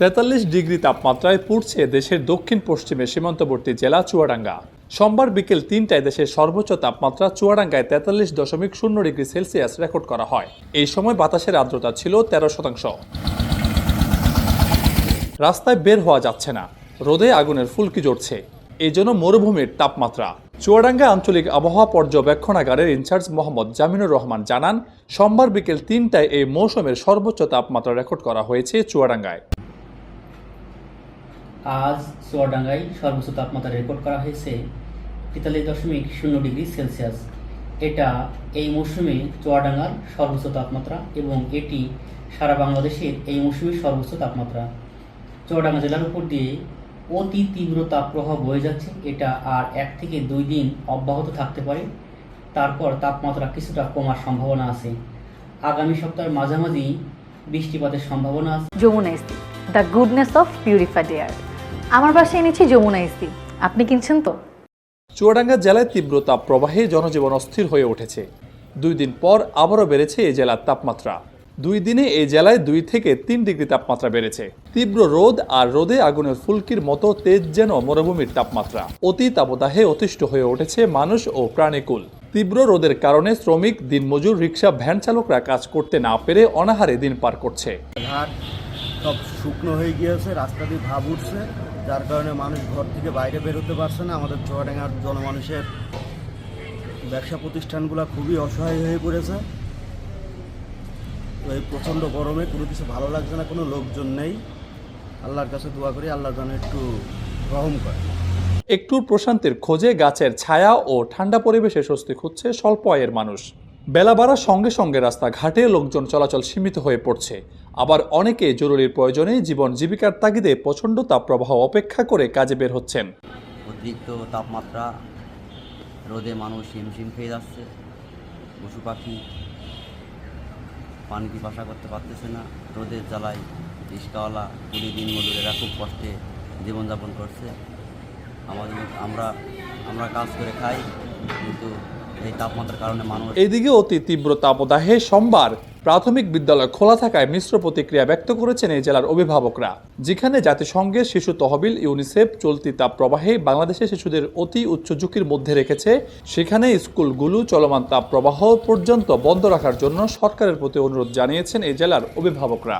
তেতাল্লিশ ডিগ্রি তাপমাত্রায় পুড়ছে দেশের দক্ষিণ পশ্চিমে সীমান্তবর্তী জেলা চুয়াডাঙ্গা। সোমবার বিকেল তিনটায় দেশের সর্বোচ্চ তাপমাত্রা চুয়াডাঙ্গায় তেতাল্লিশ দশমিক শূন্য ডিগ্রি সেলসিয়াস রেকর্ড করা হয়। এই সময় বাতাসের আর্দ্রতা ছিল তেরো শতাংশ। রাস্তায় বের হওয়া যাচ্ছে না। রোদে আগুনের ফুলকি জ্বরছে এই জন্য মরুভূমির তাপমাত্রা। চুয়াডাঙ্গা আঞ্চলিক আবহাওয়া পর্যবেক্ষণাগারের ইনচার্জ মোহাম্মদ জামিনুর রহমান জানান, সোমবার বিকেল তিনটায় এই মৌসুমের সর্বোচ্চ তাপমাত্রা রেকর্ড করা হয়েছে চুয়াডাঙ্গায়। আজ চুয়াডাঙ্গায় সর্বোচ্চ তাপমাত্রা রেকর্ড করা হয়েছে তেতাল্লিশ দশমিক শূন্য ডিগ্রি সেলসিয়াস। এটা এই মৌসুমে চুয়াডাঙ্গার সর্বোচ্চ তাপমাত্রা এবং এটি সারা বাংলাদেশের এই মৌসুমের সর্বোচ্চ তাপমাত্রা। চুয়াডাঙ্গা জেলার উপর দিয়ে অতি তীব্র তাপপ্রবাহ বয়ে যাচ্ছে। এটা আর এক থেকে দুই দিন অব্যাহত থাকতে পারে। তারপর তাপমাত্রা কিছুটা কমার সম্ভাবনা আছে। আগামী সপ্তাহের মাঝামাঝি বৃষ্টিপাতের সম্ভাবনা আছে। Jamuna the goodness of purified air. আমার বাসায় এনেছি যমুনা ইস্তি আপনি কিনছেন তো? চুয়াডাঙ্গা জেলায় তীব্র তাপ প্রবাহে জনজীবন অস্থির হয়ে উঠেছে। দুই দিন পর আবারও বেড়েছে এই জেলার তাপমাত্রা। দুই দিনে এই জেলায় দুই থেকে তিন ডিগ্রি তাপমাত্রা বেড়েছে। তীব্র রোদ আর রোদে আগুনের ফুলকির মতো তেজ যেন মরুভূমির তাপমাত্রা। অতি তাপদাহে অতিষ্ঠ হয়ে উঠেছে মানুষ ও প্রাণীকুল। তীব্র রোদের কারণে শ্রমিক দিনমজুর রিক্সা ভ্যান চালকরা কাজ করতে না পেরে অনাহারে দিন পার করছে। সব শুকনো হয়ে গিয়েছে, রাস্তা দিয়ে ভাব উঠছে। যার কারণে মানুষ ঘর থেকে বাইরে বেরোতে পারছে না। আমাদের চুয়াডাঙ্গার জনমানুষের ব্যবসা প্রতিষ্ঠানগুলো খুবই অসহায় হয়ে পড়েছে। তো এই প্রচণ্ড গরমে কোনো কিছু ভালো লাগছে না, কোনো লোকজন নেই। আল্লাহর কাছে দোয়া করি, আল্লাহ যেন একটু রহম করে। একটু প্রশান্তির খোঁজে গাছের ছায়া ও ঠান্ডা পরিবেশে স্বস্তি খুঁজছে স্বল্প আয়ের মানুষ। বেলা বাড়ার সঙ্গে সঙ্গে রাস্তাঘাটে লোকজন চলাচল সীমিত হয়ে পড়ছে। আবার অনেকে জরুরির প্রয়োজনে জীবন জীবিকার তাগিদে প্রচণ্ড তাপপ্রবাহ অপেক্ষা করে কাজে বের হচ্ছেন। অতিরিক্ত তাপমাত্রা, রোদে মানুষ হিমশিম খেয়ে যাচ্ছে, পশু পাখি পানি পিপাসা করতে পারতেছে না, রোদের জ্বালায় রিক্সাওয়ালা কুড়ি দিন মজুরেরা খুব কষ্টে জীবনযাপন করছে। আমাদের আমরা আমরা কাজ করে খাই, কিন্তু এই তাপমাত্রার কারণে মানুষ এদিকে অতি তীব্র তাপদাহে সোমবার প্রাথমিক বিদ্যালয় খোলা থাকায় মিশ্র প্রতিক্রিয়া ব্যক্ত করেছেন এই জেলার অভিভাবকরা। যেখানে জাতিসংঘের শিশু তহবিল ইউনিসেফ চলতি তাপ প্রবাহে বাংলাদেশের শিশুদের অতি উচ্চ ঝুঁকির মধ্যে রেখেছে। সেখানে স্কুলগুলো চলমান তাপ প্রবাহ পর্যন্ত বন্ধ রাখার জন্য সরকারের প্রতি অনুরোধ জানিয়েছেন এই জেলার অভিভাবকরা।